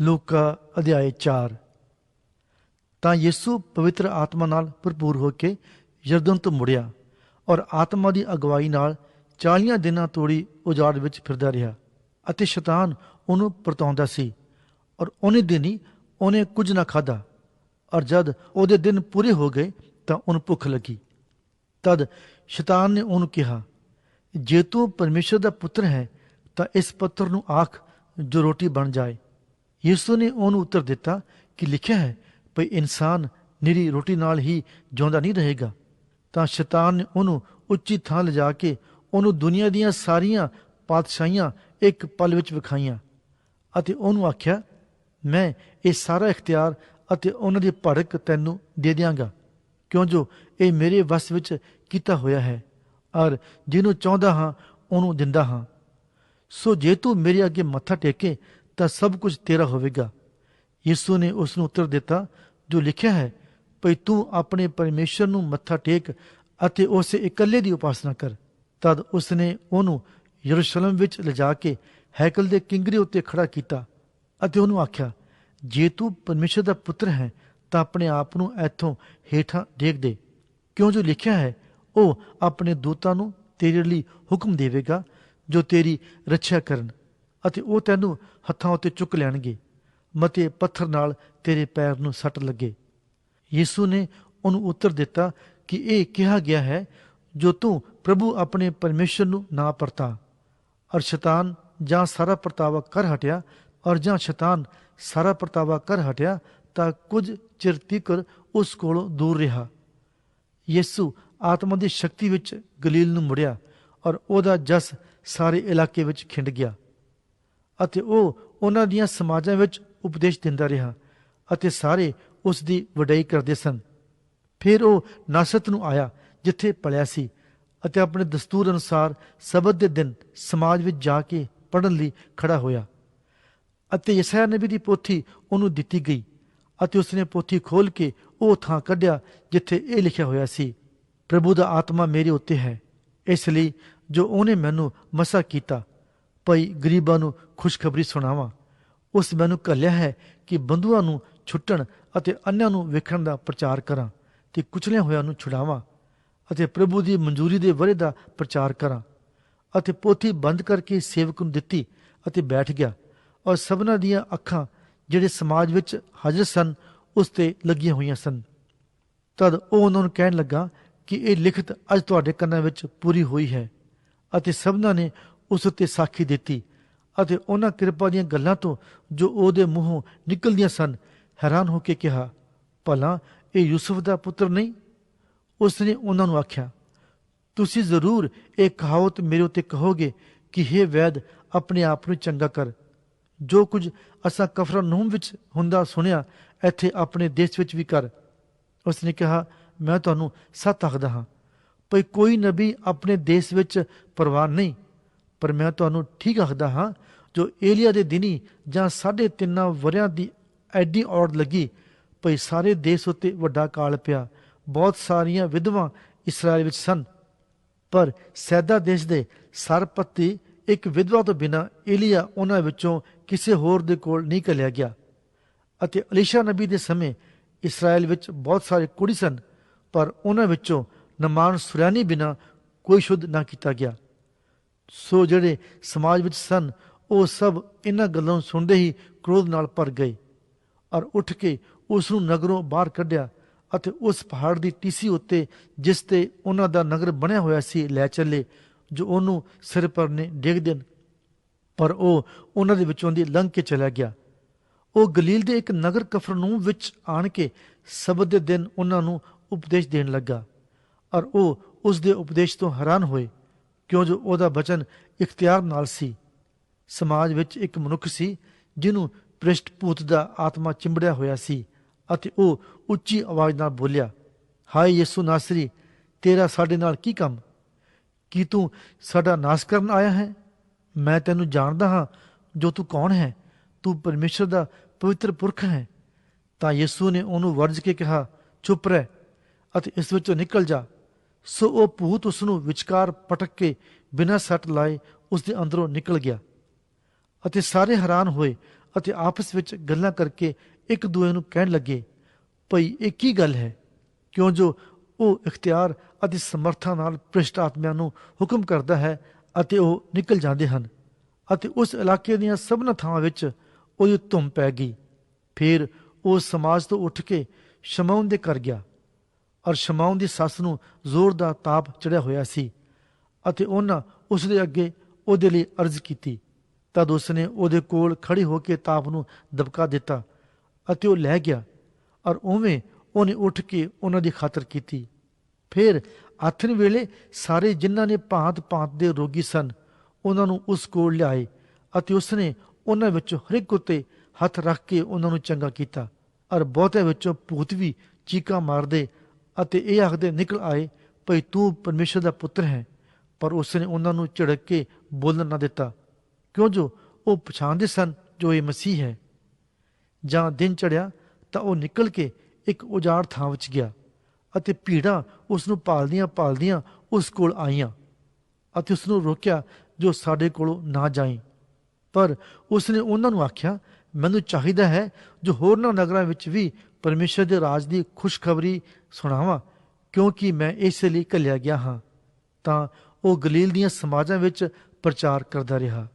ਲੂਕਾ ਅਧਿਆਏ 4 ਤਾਂ ਯਿਸੂ ਪਵਿੱਤਰ ਆਤਮਾ ਨਾਲ ਭਰਪੂਰ ਹੋ ਕੇ ਯਰਦਨ ਤੋਂ ਮੁੜਿਆ ਔਰ ਆਤਮਾ ਦੀ ਅਗਵਾਈ ਨਾਲ 40 ਦਿਨਾਂ ਤੋੜੀ ਉਜਾੜ ਵਿੱਚ ਫਿਰਦਾ ਰਿਹਾ ਅਤੇ ਸ਼ੈਤਾਨ ਉਹਨੂੰ ਪਰਤਾਉਂਦਾ ਸੀ ਔਰ ਉਹਨੇ ਦਿਨ ਹੀ ਉਹਨੇ ਕੁਝ ਨਾ ਖਾਦਾ ਔਰ ਜਦ ਉਹਦੇ ਦਿਨ ਪੂਰੇ ਹੋ ਗਏ ਤਾਂ ਉਹਨੂੰ ਭੁੱਖ ਲੱਗੀ। ਤਦ ਸ਼ੈਤਾਨ ਨੇ ਉਹਨੂੰ ਕਿਹਾ, ਜੇ ਤੂੰ ਪਰਮੇਸ਼ਰ ਦਾ ਪੁੱਤਰ ਹੈ ਤਾਂ ਇਸ ਪੱਥਰ ਨੂੰ ਆਖ ਜੋ ਰੋਟੀ ਬਣ ਜਾਏ। ਯਿਸੂ ਨੇ ਉਹਨੂੰ ਉੱਤਰ ਦਿੱਤਾ ਕਿ ਲਿਖਿਆ ਹੈ, ਭਈ ਇਨਸਾਨ ਨਿਰੀ ਰੋਟੀ ਨਾਲ ਹੀ ਜਿਉਂਦਾ ਨਹੀਂ ਰਹੇਗਾ। ਤਾਂ ਸ਼ੈਤਾਨ ਨੇ ਉਹਨੂੰ ਉੱਚੀ ਥਾਂ ਲਿਜਾ ਕੇ ਉਹਨੂੰ ਦੁਨੀਆ ਦੀਆਂ ਸਾਰੀਆਂ ਪਾਤਸ਼ਾਹੀਆਂ ਇੱਕ ਪਲ ਵਿੱਚ ਵਿਖਾਈਆਂ ਅਤੇ ਉਹਨੂੰ ਆਖਿਆ, ਮੈਂ ਇਹ ਸਾਰਾ ਇਖਤਿਆਰ ਅਤੇ ਉਹਨਾਂ ਦੀ ਭੜਕ ਤੈਨੂੰ ਦੇ ਦਿਆਂਗਾ, ਕਿਉਂ ਜੋ ਇਹ ਮੇਰੇ ਵਸ ਵਿੱਚ ਕੀਤਾ ਹੋਇਆ ਹੈ, ਔਰ ਜਿਹਨੂੰ ਚਾਹੁੰਦਾ ਹਾਂ ਉਹਨੂੰ ਦਿੰਦਾ ਹਾਂ। ਸੋ ਜੇ ਤੂੰ ਮੇਰੇ ਅੱਗੇ ਮੱਥਾ ਟੇਕੇ ਤਾਂ ਸਭ ਕੁਝ ਤੇਰਾ ਹੋਵੇਗਾ। ਯਿਸੂ ਨੇ ਉਸ ਨੂੰ ਉੱਤਰ ਦਿੱਤਾ, ਜੋ ਲਿਖਿਆ ਹੈ, ਭਈ ਤੂੰ ਆਪਣੇ ਪਰਮੇਸ਼ਰ ਨੂੰ ਮੱਥਾ ਟੇਕ ਅਤੇ ਉਸੇ ਇਕੱਲੇ ਦੀ ਉਪਾਸਨਾ ਕਰ। ਤਦ ਉਸ ਨੇ ਉਹਨੂੰ ਯਰੂਸ਼ਲਮ ਵਿੱਚ ਲਿਜਾ ਕੇ ਹੈਕਲ ਦੇ ਕਿੰਗਰੇ ਉੱਤੇ ਖੜਾ ਕੀਤਾ ਅਤੇ ਉਹਨੂੰ ਆਖਿਆ, ਜੇ ਤੂੰ ਪਰਮੇਸ਼ਰ ਦਾ ਪੁੱਤਰ ਹੈ, ਤਾਂ ਆਪਣੇ ਆਪ ਨੂੰ ਇੱਥੋਂ ਹੇਠਾਂ ਡੇਗ ਦੇ। ਕਿਉਂ ਜੋ ਲਿਖਿਆ ਹੈ, ਉਹ ਆਪਣੇ ਦੂਤਾਂ ਨੂੰ ਤੇਰੇ ਲਈ ਹੁਕਮ ਦੇਵੇਗਾ, ਜੋ ਤੇਰੀ ਰੱਖਿਆ ਕਰਨ। ਅਤੇ ਉਹ ਤੈਨੂੰ ਹੱਥਾਂ ਉੱਤੇ ਚੁੱਕ ਲੈਣਗੇ ਮਤੇ ਪੱਥਰ ਨਾਲ ਤੇਰੇ ਪੈਰ ਨੂੰ ਸੱਟ ਲੱਗੇ। ਯਿਸੂ ਨੇ ਉਹਨੂੰ ਉੱਤਰ ਦਿੱਤਾ ਕਿ ਇਹ ਕਿਹਾ ਗਿਆ ਹੈ, ਜੋ ਤੂੰ ਪ੍ਰਭੂ ਆਪਣੇ ਪਰਮੇਸ਼ਰ ਨੂੰ ਨਾ ਪਰਤਾ। ਔਰ ਸ਼ੈਤਾਨ ਜਾਂ ਸਾਰਾ ਪਰਤਾਵਾ ਕਰ ਹਟਿਆ, ਔਰ ਜਾਂ ਸ਼ੈਤਾਨ ਸਾਰਾ ਪਰਤਾਵਾ ਕਰ ਹਟਿਆ, ਤਾਂ ਕੁਝ ਚਿਰ ਤੀਕਰ ਉਸ ਕੋਲੋਂ ਦੂਰ ਰਿਹਾ। ਯਿਸੂ ਆਤਮਾ ਦੀ ਸ਼ਕਤੀ ਵਿੱਚ ਗਲੀਲ ਨੂੰ ਮੁੜਿਆ, ਔਰ ਉਹਦਾ ਜਸ ਸਾਰੇ ਇਲਾਕੇ ਵਿੱਚ ਖਿੰਡ ਗਿਆ। ਅਤੇ ਉਹ ਉਹਨਾਂ ਦੀਆਂ ਸਮਾਜਾਂ ਵਿੱਚ ਉਪਦੇਸ਼ ਦਿੰਦਾ ਰਿਹਾ ਅਤੇ ਸਾਰੇ ਉਸ ਦੀ ਵਡਾਈ ਕਰਦੇ ਸਨ। ਫਿਰ ਉਹ ਨਾਸਰਤ ਨੂੰ ਆਇਆ, ਜਿੱਥੇ ਪਲਿਆ ਸੀ ਅਤੇ ਆਪਣੇ ਦਸਤੂਰ ਅਨੁਸਾਰ ਸਬਤ ਦੇ ਦਿਨ ਸਮਾਜ ਵਿੱਚ ਜਾ ਕੇ ਪੜਨ ਲਈ ਖੜਾ ਹੋਇਆ ਅਤੇ ਯਸਾਇਆ ਨਬੀ ਦੀ ਪੋਥੀ ਉਹਨੂੰ ਦਿੱਤੀ ਗਈ ਅਤੇ ਉਸਨੇ ਪੋਥੀ ਖੋਲ ਕੇ ਉਹ ਥਾਂ ਕੱਢਿਆ ਜਿੱਥੇ ਇਹ ਲਿਖਿਆ ਹੋਇਆ ਸੀ, ਪ੍ਰਭੂ ਦਾ ਆਤਮਾ ਮੇਰੇ ਉੱਤੇ ਹੈ, ਇਸ ਲਈ ਜੋ ਉਹਨੇ ਮੈਨੂੰ ਮਸਾ ਕੀਤਾ ਭਈ ਗਰੀਬਾਂ ਨੂੰ ਖੁਸ਼ਖਬਰੀ ਸੁਣਾਵਾਂ। ਉਸ ਮੈਨੂੰ ਘੱਲਿਆ ਹੈ ਕਿ ਬੰਧੂਆਂ ਨੂੰ ਛੁੱਟਣ ਅਤੇ ਅੰਨ੍ਹਾਂ ਨੂੰ ਵੇਖਣ ਦਾ ਪ੍ਰਚਾਰ ਕਰਾਂ ਤੇ ਕੁਚਲਿਆਂ ਹੋਇਆਂ ਨੂੰ ਛੁਡਾਵਾਂ ਅਤੇ ਪ੍ਰਭੂ ਦੀ ਮਨਜ਼ੂਰੀ ਦੇ ਵਰੇ ਦਾ ਪ੍ਰਚਾਰ ਕਰਾਂ ਅਤੇ ਪੋਥੀ ਬੰਦ ਕਰਕੇ ਸੇਵਕ ਨੂੰ ਦਿੱਤੀ ਅਤੇ ਬੈਠ ਗਿਆ ਔਰ ਸਭਨਾਂ ਦੀਆਂ ਅੱਖਾਂ ਜਿਹੜੇ ਸਮਾਜ ਵਿੱਚ ਹਾਜ਼ਰ ਸਨ, ਉਸ ਤੇ ਲੱਗੀਆਂ ਹੋਈਆਂ ਸਨ। ਤਦ ਉਹ ਉਹਨਾਂ ਨੂੰ ਕਹਿਣ ਲੱਗਾ ਕਿ ਇਹ ਲਿਖਤ ਅੱਜ ਤੁਹਾਡੇ ਕੰਨਾਂ ਵਿੱਚ ਪੂਰੀ ਹੋਈ ਹੈ ਅਤੇ ਸਭਨਾਂ ਨੇ ਉਸ ਉੱਤੇ ਸਾਖੀ ਦਿੱਤੀ ਅਤੇ ਉਹਨਾਂ ਕਿਰਪਾ ਦੀਆਂ ਗੱਲਾਂ ਤੋਂ ਜੋ ਉਹਦੇ ਮੂੰਹੋਂ ਨਿਕਲਦੀਆਂ ਸਨ, ਹੈਰਾਨ ਹੋ ਕੇ ਕਿਹਾ, ਭਲਾ, ਇਹ ਯੂਸਫ ਦਾ ਪੁੱਤਰ ਨਹੀਂ? ਉਸ ਨੇ ਉਹਨਾਂ ਨੂੰ ਆਖਿਆ, ਤੁਸੀਂ ਜ਼ਰੂਰ ਇਹ ਕਹਾਵਤ ਮੇਰੇ ਉੱਤੇ ਕਹੋਗੇ ਕਿ हे ਵੈਦ, ਆਪਣੇ ਆਪ ਨੂੰ ਚੰਗਾ ਕਰ। ਜੋ ਕੁਝ ਅਸਾਂ ਕਫਰਨਹੂਮ ਵਿੱਚ ਹੁੰਦਾ ਸੁਣਿਆ, ਇੱਥੇ ਆਪਣੇ ਦੇਸ਼ ਵਿੱਚ ਵੀ ਕਰ। ਉਸ ਨੇ ਕਿਹਾ, ਮੈਂ ਤੁਹਾਨੂੰ ਸੱਤ ਆਖਦਾ ਹਾਂ, ਭਈ ਕੋਈ ਨਬੀ ਆਪਣੇ ਦੇਸ਼ ਵਿੱਚ ਪ੍ਰਵਾਨ ਨਹੀਂ ਪਰ ਮੈਂ ਤੁਹਾਨੂੰ ਠੀਕ ਆਖਦਾ ਹਾਂ, ਜੋ ਏਲੀਆ ਦੇ ਦਿਨੀ ਜਾਂ ਸਾਢੇ ਤਿੰਨਾਂ ਵਰਿਆਂ ਦੀ ਐਡੀ ਔੜ ਲੱਗੀ, ਭਈ ਸਾਰੇ ਦੇਸ਼ ਉੱਤੇ ਵੱਡਾ ਕਾਲ ਪਿਆ। ਬਹੁਤ ਸਾਰੀਆਂ ਵਿਧਵਾ ਇਸਰਾਇਲ ਵਿੱਚ ਸਨ। ਪਰ ਸੈਦਾ ਦੇਸ਼ ਦੇ ਸਰਪਤੀ ਇੱਕ ਵਿਧਵਾ ਤੋਂ ਬਿਨਾ ਏਲੀਆ ਉਹਨਾਂ ਵਿੱਚੋਂ ਕਿਸੇ ਹੋਰ ਦੇ ਕੋਲ ਨਹੀਂ ਘੱਲਿਆ ਗਿਆ। ਅਤੇ ਅਲੀਸ਼ਾ ਨਬੀ ਦੇ ਸਮੇਂ ਇਸਰਾਇਲ ਵਿੱਚ ਬਹੁਤ ਸਾਰੇ ਕੁੜੀ ਸਨ, ਪਰ ਉਹਨਾਂ ਵਿੱਚੋਂ ਨਮਾਨ ਸੁਰਿਆਨੀ ਬਿਨਾ ਕੋਈ ਸ਼ੁੱਧ ਨਾ ਕੀਤਾ ਗਿਆ। ਸੋ ਜਿਹੜੇ ਸਮਾਜ ਵਿੱਚ ਸਨ, ਉਹ ਸਭ ਇਹਨਾਂ ਗੱਲਾਂ ਨੂੰ ਸੁਣਦੇ ਹੀ ਕ੍ਰੋਧ ਨਾਲ ਭਰ ਗਏ ਔਰ ਉੱਠ ਕੇ ਉਸ ਨੂੰ ਨਗਰੋਂ ਬਾਹਰ ਕੱਢਿਆ ਅਤੇ ਉਸ ਪਹਾੜ ਦੀ ਟੀਸੀ ਉੱਤੇ ਜਿਸ ਤੇ ਉਹਨਾਂ ਦਾ ਨਗਰ ਬਣਿਆ ਹੋਇਆ ਸੀ ਲੈ ਚੱਲੇ, ਜੋ ਉਹਨੂੰ ਸਿਰ ਪਰ ਨੇ ਡੇਗ ਦੇਣ। ਪਰ ਉਹ ਉਹਨਾਂ ਦੇ ਵਿੱਚੋਂ ਦੀ ਲੰਘ ਕੇ ਚਲਾ ਗਿਆ। ਉਹ ਗਲੀਲ ਦੇ ਇੱਕ ਨਗਰ ਕਫਰਨੂਮ ਵਿੱਚ ਆਣ ਕੇ ਸਬਤ ਦੇ ਦਿਨ ਉਹਨਾਂ ਨੂੰ ਉਪਦੇਸ਼ ਦੇਣ ਲੱਗਾ ਔਰ ਉਹ ਉਸ ਦੇ ਉਪਦੇਸ਼ ਤੋਂ ਹੈਰਾਨ ਹੋਏ। ਕਿਉਂ ਜੋ ਉਹਦਾ ਬਚਨ ਇਖਤਿਆਰ ਨਾਲ ਸੀ? ਸਮਾਜ ਵਿੱਚ ਇੱਕ ਮਨੁੱਖ ਸੀ ਜਿਹਨੂੰ ਪ੍ਰਿਸ਼ਟ ਭੂਤ ਦਾ ਆਤਮਾ ਚਿੰਬੜਿਆ ਹੋਇਆ ਸੀ ਅਤੇ ਉਹ ਉੱਚੀ ਆਵਾਜ਼ ਨਾਲ ਬੋਲਿਆ, ਹਾਏ ਯਿਸੂ ਨਾਸਰੀ, ਤੇਰਾ ਸਾਡੇ ਨਾਲ ਕੀ ਕੰਮ? ਕੀ ਤੂੰ ਸਾਡਾ ਨਾਸ਼ ਕਰਨ ਆਇਆ ਹੈ? ਮੈਂ ਤੈਨੂੰ ਜਾਣਦਾ ਹਾਂ ਜੋ ਤੂੰ ਕੌਣ ਹੈ? ਤੂੰ ਪਰਮੇਸ਼ਰ ਦਾ ਪਵਿੱਤਰ ਪੁਰਖ ਹੈ। ਤਾਂ ਯਿਸੂ ਨੇ ਉਹਨੂੰ ਵਰਜ ਕੇ ਕਿਹਾ, ਚੁੱਪ ਰਹਿ ਅਤੇ ਇਸ ਵਿੱਚੋਂ ਨਿਕਲ ਜਾ। ਸੋ ਉਹ ਭੂਤ ਉਸ ਨੂੰ ਵਿਚਕਾਰ ਪਟਕ ਕੇ ਬਿਨਾਂ ਸੱਟ ਲਾਏ ਉਸ ਦੇ ਅੰਦਰੋਂ ਨਿਕਲ ਗਿਆ ਅਤੇ ਸਾਰੇ ਹੈਰਾਨ ਹੋਏ ਅਤੇ ਆਪਸ ਵਿੱਚ ਗੱਲਾਂ ਕਰਕੇ ਇੱਕ ਦੂਏ ਨੂੰ ਕਹਿਣ ਲੱਗੇ, ਭਈ ਇਹ ਕੀ ਗੱਲ ਹੈ? ਕਿਉਂ ਜੋ ਉਹ ਇਖਤਿਆਰ ਅਤੇ ਸਮਰੱਥਾ ਨਾਲ ਭ੍ਰਿਸ਼ਟ ਆਤਮਿਆਂ ਨੂੰ ਹੁਕਮ ਕਰਦਾ ਹੈ ਅਤੇ ਉਹ ਨਿਕਲ ਜਾਂਦੇ ਹਨ ਅਤੇ ਉਸ ਇਲਾਕੇ ਦੀਆਂ ਸਭਨਾਂ ਥਾਵਾਂ ਵਿੱਚ ਉਹਦੀ ਧੁੰਮ ਪੈ ਗਈ। ਫਿਰ ਉਹ ਸਮਾਜ ਤੋਂ ਉੱਠ ਕੇ ਸ਼ਮੌਨ ਦੇ ਘਰ ਗਿਆ। ਔਰ ਸ਼ਮੌਨ ਦੀ ਸੱਸ ਨੂੰ ਜ਼ੋਰ ਦਾ ਤਾਪ ਚੜਿਆ ਹੋਇਆ ਸੀ ਅਤੇ ਉਹਨਾਂ ਉਸ ਦੇ ਅੱਗੇ ਉਹਦੇ ਲਈ ਅਰਜ਼ ਕੀਤੀ। ਤਦ ਉਸਨੇ ਉਹਦੇ ਕੋਲ ਖੜੀ ਹੋ ਕੇ ਤਾਪ ਨੂੰ ਦਬਕਾ ਦਿੱਤਾ ਅਤੇ ਉਹ ਲੈ ਗਿਆ ਔਰ ਉਵੇਂ ਉਹਨੇ ਉੱਠ ਕੇ ਉਹਨਾਂ ਦੀ ਖਾਤਰ ਕੀਤੀ। ਫਿਰ ਆਥਨ ਵੇਲੇ ਸਾਰੇ ਜਿਨ੍ਹਾਂ ਨੇ ਭਾਂਤ ਭਾਂਤ ਦੇ ਰੋਗੀ ਸਨ, ਉਹਨਾਂ ਨੂੰ ਉਸ ਕੋਲ ਲਿਆਏ ਅਤੇ ਉਸਨੇ ਉਹਨਾਂ ਵਿੱਚੋਂ ਹਰ ਇੱਕ ਉੱਤੇ ਹੱਥ ਰੱਖ ਕੇ ਉਹਨਾਂ ਨੂੰ ਚੰਗਾ ਕੀਤਾ ਔਰ ਬਹੁਤਿਆਂ ਵਿੱਚੋਂ ਭੂਤ ਵੀ ਚੀਕਾਂ ਮਾਰਦੇ ਅਤੇ ਇਹ ਆਖਦੇ ਨਿਕਲ ਆਏ, ਭਈ ਤੂੰ ਪਰਮੇਸ਼ਰ ਦਾ ਪੁੱਤਰ ਹੈ, ਪਰ ਉਸਨੇ ਉਹਨਾਂ ਨੂੰ ਝਿੜਕ ਕੇ ਬੋਲਣ ਨਾ ਦਿੱਤਾ। ਕਿਉਂ ਜੋ ਉਹ ਪਛਾਣਦੇ ਸਨ ਜੋ ਇਹ ਮਸੀਹ ਹੈ? ਜਾਂ ਦਿਨ ਚੜਿਆ ਤਾਂ ਉਹ ਨਿਕਲ ਕੇ ਇੱਕ ਉਜਾੜ ਥਾਂ ਵਿੱਚ ਗਿਆ ਅਤੇ ਭੀੜਾਂ ਉਸ ਨੂੰ ਪਾਲਦੀਆਂ ਭਾਲਦੀਆਂ ਉਸ ਕੋਲ ਆਈਆਂ ਅਤੇ ਉਸ ਨੂੰ ਰੋਕਿਆ ਜੋ ਸਾਡੇ ਕੋਲੋਂ ਨਾ ਜਾਈ। ਪਰ ਉਸਨੇ ਉਹਨਾਂ ਨੂੰ ਆਖਿਆ, ਮੈਨੂੰ ਚਾਹੀਦਾ ਹੈ ਜੋ ਹੋਰਨਾਂ ਨਗਰਾਂ ਵਿੱਚ ਵੀ ਪਰਮੇਸ਼ਰ ਦੇ ਰਾਜ ਦੀ ਖੁਸ਼ਖਬਰੀ ਸੁਣਾਵਾਂ? ਕਿਉਂਕਿ ਮੈਂ ਇਸ ਲਈ ਘੱਲਿਆ ਗਿਆ ਹਾਂ, ਤਾਂ ਉਹ ਗਲੀਲ ਦੀਆਂ ਸਮਾਜਾਂ ਵਿੱਚ ਪ੍ਰਚਾਰ ਕਰਦਾ ਰਿਹਾ।